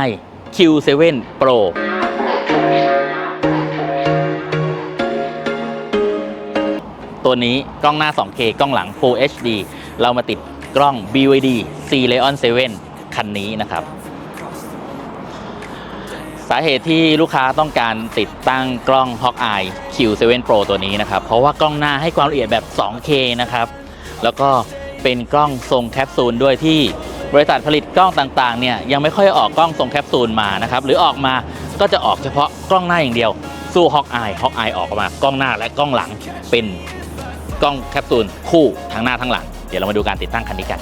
AI Q7 Pro ตัวนี้กล้องหน้า 2K กล้องหลัง Full HD เรามาติดกล้อง BYD C Leon 7 คันนี้นะครับ สาเหตุที่ลูกค้าต้องการติดตั้งกล้อง Hawkeye Q7 Pro ตัวนี้นะครับ เพราะว่ากล้องหน้าให้ความละเอียดแบบ 2K นะครับ แล้วก็เป็นกล้องทรงแคปซูลด้วยที่ บริษัทผลิตกล้องต่างๆเนี่ยยังไม่ค่อยออกกล้องทรงแคปซูลมานะครับหรือออกมาก็จะออกเฉพาะกล้องหน้าอย่างเดียว สู้ฮอกอายฮอกอายออกมากล้องหน้าและกล้องหลังเป็นกล้องแคปซูลคู่ทั้งหน้าทั้งหลัง เดี๋ยวเรามาดูการติดตั้งคันนี้กัน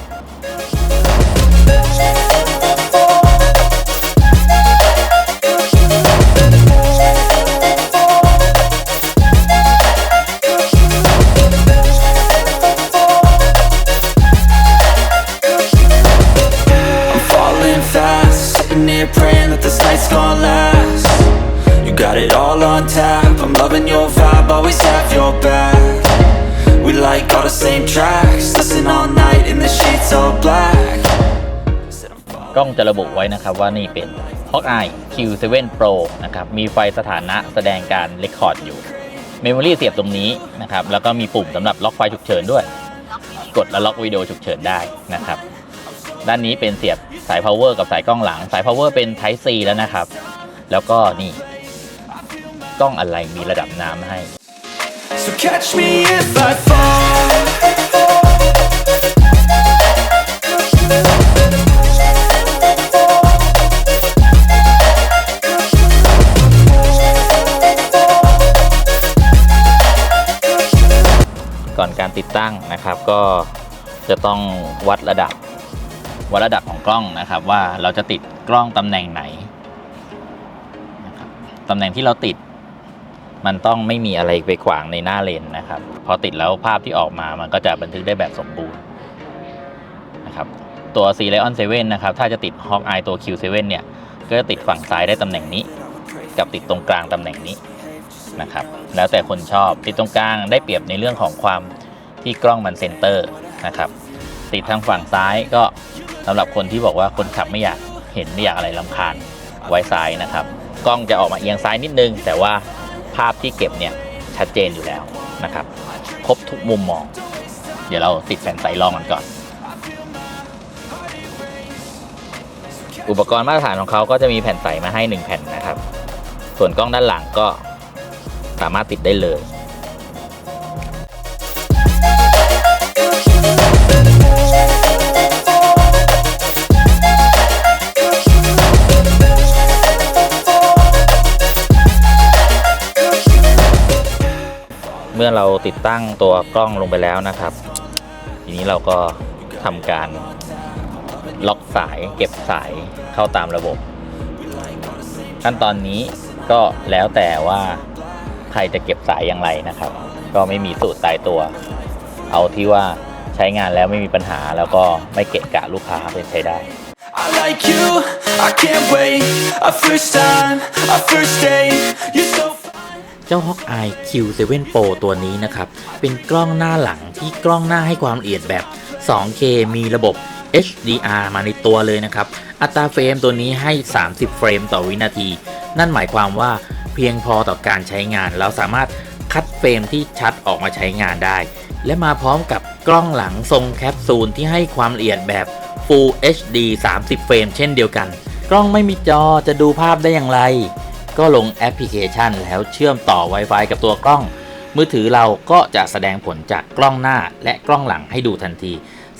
tap. I'm loving your vibe, always have your back. We like all the same tracks, listen all night in the sheets all black. กล้องจะระบุไว้นะครับว่านี่เป็น Hawkeye Q7 Pro นะครับ มีไฟสถานะแสดงการเรคคอร์ดอยู่เมมโมรีเสียบตรงนี้นะครับ แล้วก็มีปุ่มสำหรับล็อกไฟฉุกเฉินด้วย กดแล้วล็อกวิดีโอฉุกเฉินได้นะครับ ด้านนี้เป็นเสียบสาย power กับสายกล้องหลัง สาย power เป็น Type C แล้วนะครับ แล้วก็นี่ กล้องอะไรมีระดับน้ำให้ So catch me if I fall. Hawkeye ก่อนการติดตั้งนะครับก็จะต้องวัดระดับ วัดระดับของกล้องนะครับ ว่าเราจะติดกล้องตำแหน่งไหนนะครับตำแหน่งที่เราติด มันต้องไม่มีอะไรไปขวางในหน้าเลนนะครับ พอติดแล้วภาพที่ออกมามันก็จะบันทึกได้แบบสมบูรณ์นะครับ ตัว C Leon 7 นะครับ ถ้าจะติด Hawkeye ตัว Q7 เนี่ย ก็จะติดฝั่งซ้ายได้ตำแหน่งนี้ กับติดตรงกลางตำแหน่งนี้นะครับ แล้วแต่คนชอบ ติดตรงกลางได้เปรียบในเรื่องของความที่กล้องมันเซนเตอร์นะครับ ติดทางฝั่งซ้ายก็สำหรับคนที่บอกว่าคนขับไม่อยากเห็นไม่อยากอะไรลำคาญไว้ซ้ายนะครับ กล้องจะออกมาเอียงซ้ายนิดนึง แต่ว่า ภาพที่เก็บเนี่ยชัดเจนอยู่แล้วนะครับ ครบทุกมุมมอง เดี๋ยวเราติดแผ่นใสรองกันก่อน อุปกรณ์มาตรฐานของเขาก็จะมีแผ่นใสมาให้ 1 แผ่นนะครับ ส่วนกล้องด้านหลังก็สามารถติดได้เลย ติดตั้งตัวกล้องลงไปแล้วนะครับ ทีนี้เราก็ทำการล็อกสายเก็บสายเข้าตามระบบ ขั้นตอนนี้ก็แล้วแต่ว่าใครจะเก็บสายอย่างไรนะครับ ก็ไม่มีสูตรตายตัว เอาที่ว่าใช้งานแล้วไม่มีปัญหาแล้วก็ไม่เกะกะลูกค้าเป็นใช้ได้ I like you, I can't wait A first time, a first date You're so เจ้า Hawkeye Q7 Pro ตัวนี้นะครับ เป็นกล้องหน้าหลังที่กล้องหน้าให้ความละเอียดแบบ 2K มีระบบ HDR มาในตัวเลยนะครับ อัตราเฟรมตัวนี้ให้ 30 เฟรมต่อวินาที นั่นหมายความว่าเพียงพอต่อการใช้งาน เราสามารถคัดเฟรมที่ชัดออกมาใช้งานได้ และมาพร้อมกับกล้องหลังทรงแคปซูลที่ให้ความละเอียดแบบ Full HD 30 เฟรมเช่นเดียวกัน กล้องไม่มีจอจะดูภาพได้อย่างไร ก็ลงแอปพลิเคชัน แล้วเชื่อมต่อ Wi-Fi กับตัวกล้อง มือถือเราก็จะแสดงผลจากกล้องหน้าและกล้องหลังให้ดูทันที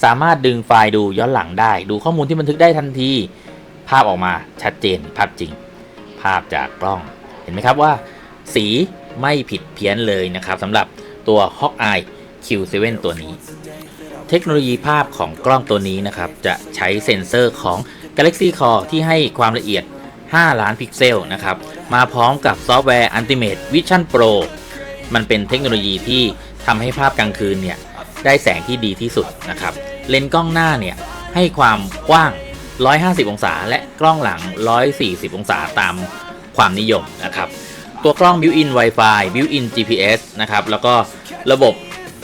สามารถดึงไฟล์ดูย้อนหลังได้ ดูข้อมูลที่บันทึกได้ทันที ภาพออกมาชัดเจนภาพจริง ภาพจากกล้องเห็นไหมครับว่า สีไม่ผิดเพี้ยนเลยนะครับสำหรับตัว Hawkeye Q7 ตัวนี้ เทคโนโลยีภาพของกล้องตัวนี้นะครับจะใช้เซ็นเซอร์ของ Galaxy Core ที่ให้ความละเอียด 5 ล้านพิกเซลนะครับ มาพร้อมกับซอฟต์แวร์ Ultimate Vision Pro มันเป็นเทคโนโลยีที่ทำให้ภาพกลางคืนเนี่ยได้แสงที่ดีที่สุดนะครับ เลนส์กล้องหน้าเนี่ยให้ความกว้าง 150 องศา และกล้องหลัง 140 องศาตามความนิยมนะครับ ตัวกล้อง built-in Wi-Fi built-in GPS นะครับ แล้วก็ระบบ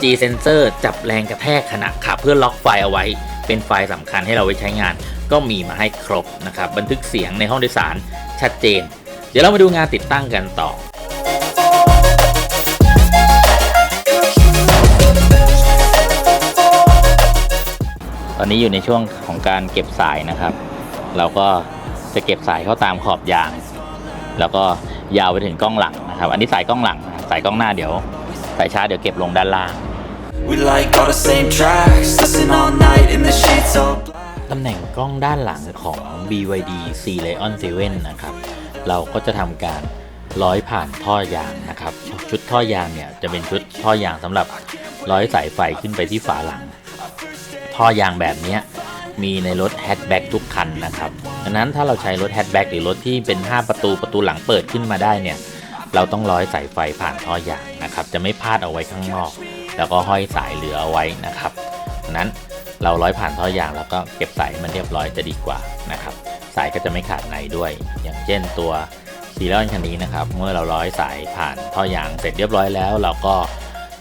G sensor จับแรงกระแทกขณะขับเพื่อล็อกไฟล์เอาไว้ เป็นไฟล์สำคัญให้เราไว้ใช้งาน ก็มีมาให้ครบนะครับ บันทึกเสียงในห้องโดยสารชัดเจน เดี๋ยวเรามาดูงานติดตั้งกันต่อตอนนี้อยู่ในช่วงของการเก็บสายนะครับ เราก็จะเก็บสายเข้าตามขอบยาง แล้วก็ยาวไปถึงกล้องหลังนะครับ อันนี้สายกล้องหลัง สายกล้องหน้าเดี๋ยว สายชาร์จเดี๋ยวเก็บลงด้านล่าง ตำแหน่งกล้องด้านหลังของ BYD C Lion 7 นะครับ เราก็จะทำการร้อยผ่านท่อยางนะครับ ชุดท่อยางเนี่ยจะเป็นชุดท่อยางสำหรับร้อยสายไฟขึ้นไปที่ฝาหลัง ท่อยางแบบนี้มีในรถแฮชแบ็กทุกคันนะครับดังนั้นถ้าเราใช้รถแฮชแบ็กหรือรถที่เป็น 5 ประตูประตูหลังเปิดขึ้นมาได้เนี่ยเราต้องร้อยสายไฟผ่านท่อยางนะครับ จะไม่พลาดเอาไว้ข้างนอก แล้วก็ห้อยสายเหลือเอาไว้นะครับดังนั้น เราร้อยผ่านท่อยางแล้วก็เก็บสายให้มันเรียบร้อยจะดีกว่านะครับสายก็จะไม่ขาดในด้วย อย่างเช่นตัวซีรอนคันนี้นะครับ เมื่อเราร้อยสายผ่านท่อยางเสร็จเรียบร้อยแล้ว เราก็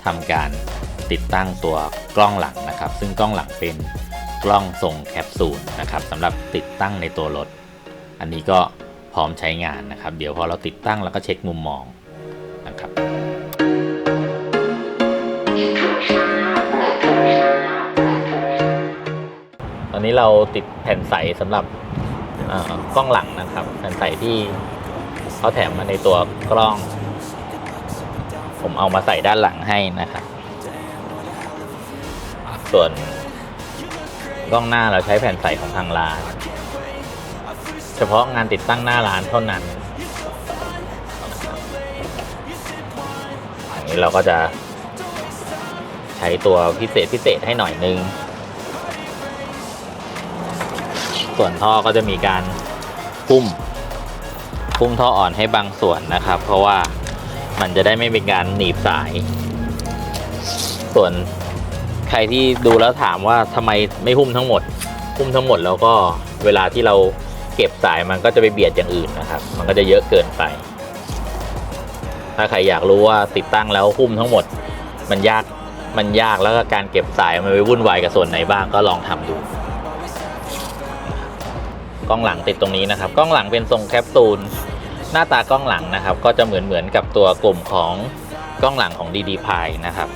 ทำการติดตั้งตัวกล้องหลังนะครับ ซึ่งกล้องหลังเป็นกล้องทรงแคปซูลนะครับสำหรับติดตั้งในตัวรถ อันนี้ก็พร้อมใช้งานนะครับ เดี๋ยวพอเราติดตั้งแล้วก็เช็คมุมมองนะครับ นนี้เราติดแผ่นใสสำหรับกล้องหลังนะครับ แผ่นใสที่เขาแถมมาในตัวกล้อง ผมเอามาใส่ด้านหลังให้นะครับ ส่วนกล้องหน้าเราใช้แผ่นใสของทางร้าน เฉพาะงานติดตั้งหน้าร้านเท่านั้นอย่างนี้เราก็จะใช้ตัวพิเศษพิเศษให้หน่อยนึง ส่วนท่อก็จะมีการพุ่มพุ่มท่ออ่อนให้บางส่วนนะครับ เพราะว่ามันจะได้ไม่เป็นการหนีบสาย ส่วนใครที่ดูแล้วถามว่าทำไมไม่หุ้มทั้งหมด หุ้มทั้งหมดแล้วก็เวลาที่เราเก็บสายมันก็จะไปเบียดอย่างอื่นนะครับ มันก็จะเยอะเกินไป ถ้าใครอยากรู้ว่าติดตั้งแล้วหุ้มทั้งหมด มันยากมันยากแล้วก็การเก็บสายมันไปวุ่นวายกับส่วนไหนบ้างก็ลองทำดู กล้องหลังติดตรงนี้นะครับ กล้องหลังเป็นทรงแคปซูลหน้าตากล้องหลังนะครับ ก็จะเหมือนเหมือนกับตัวกลุ่มของกล้องหลังของ DD p i นะครับ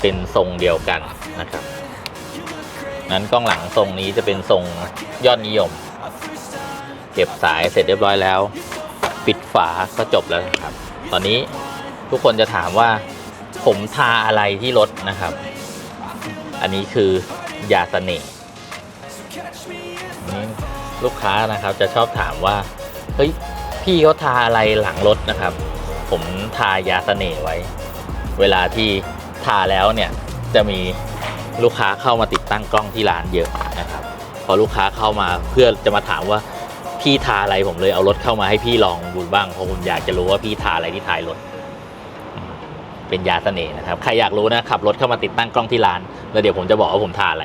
เป็นทรงเดียวกันนะครับ นั้นกล้องหลังทรงนี้จะเป็นทรงยอดนิยม เก็บสายเสร็จเรียบร้อยแล้ว ปิดฝาก็จบแล้วครับ ตอนนี้ทุกคนจะถามว่าผมทาอะไรที่รถนะครับ อันนี้คือยาเสน่ห์ ลูกค้านะครับจะชอบถามว่าเฮ้ยพี่เขาทาอะไรหลังรถนะครับ ผมทายาเสน่ห์ไว้ เวลาที่ทาแล้วเนี่ยจะมีลูกค้าเข้ามาติดตั้งกล้องที่ร้านเยอะนะครับ พอลูกค้าเข้ามาเพื่อจะมาถามว่าพี่ทาอะไรผมเลยเอารถเข้ามาให้พี่ลองดูบ้างเพราะผมอยากจะรู้ว่าพี่ทาอะไรที่ท้ายรถ เป็นยาเสน่ห์นะครับใครอยากรู้นะขับรถเข้ามาติดตั้งกล้องที่ร้าน แล้วเดี๋ยวผมจะบอกว่าผมทาอะไร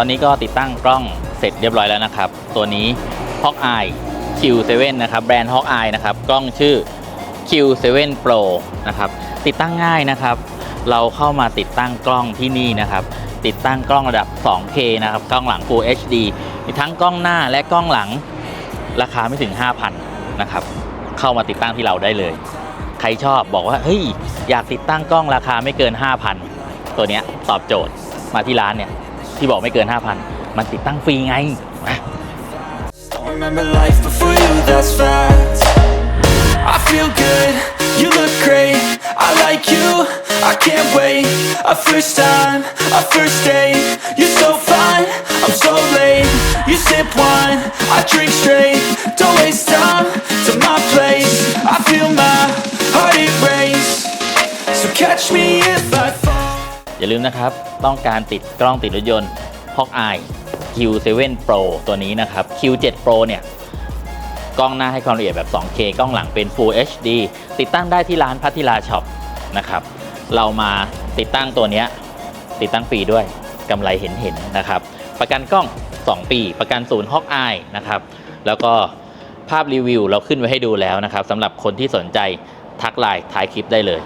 ตอนนี้ก็ติดตั้งกล้องเสร็จเรียบร้อยแล้วนะครับ ตัวนี้ Hawkeye Q7 นะครับแบรนด์ Hawkeye นะครับกล้องชื่อ Q7 Pro นะครับติดตั้งง่ายนะครับ เราเข้ามาติดตั้งกล้องที่นี่นะครับ ติดตั้งกล้องระดับ 2K นะครับกล้องหลัง Full HD มีทั้งกล้องหน้าและกล้องหลังราคาไม่ถึง 5,000นะครับเข้ามาติดตั้งที่เราได้เลย ใครชอบบอกว่าเฮ้ยอยากติดตั้งกล้องราคาไม่เกิน 5,000 ตัวเนี้ยตอบโจทย์มาที่ร้านเนี่ย ที่บอกไม่เกิน 5,000 มันติดตั้งฟรีไงมา Don't remember life before you, that's fact I feel good, you look great I like you, I can't wait A first time, a first date You're so fine, I'm so late You sip wine, I drink straight Don't waste time to my place I feel my heart erase So catch me if I fall อย่าลืมนะครับ ต้องการติดกล้องติดรถยนต์ Hawkeye Q7 Pro ตัวนี้นะครับ Q7 Pro เนี่ยกล้องหน้าให้ความละเอียดแบบ 2K กล้องหลังเป็น Full HD ติดตั้งได้ที่ร้านพัทิลาช็อปนะครับ เรามาติดตั้งตัวนี้ติดตั้งฟรีด้วยกำไรเห็นเห็นๆนะครับ ประกันกล้อง 2 ปี ประกันศูนย์ Hawkeye นะครับ แล้วก็ภาพรีวิวเราขึ้นไว้ให้ดูแล้วนะครับสำหรับคนที่สนใจทักไลน์ท้ายคลิปได้เลย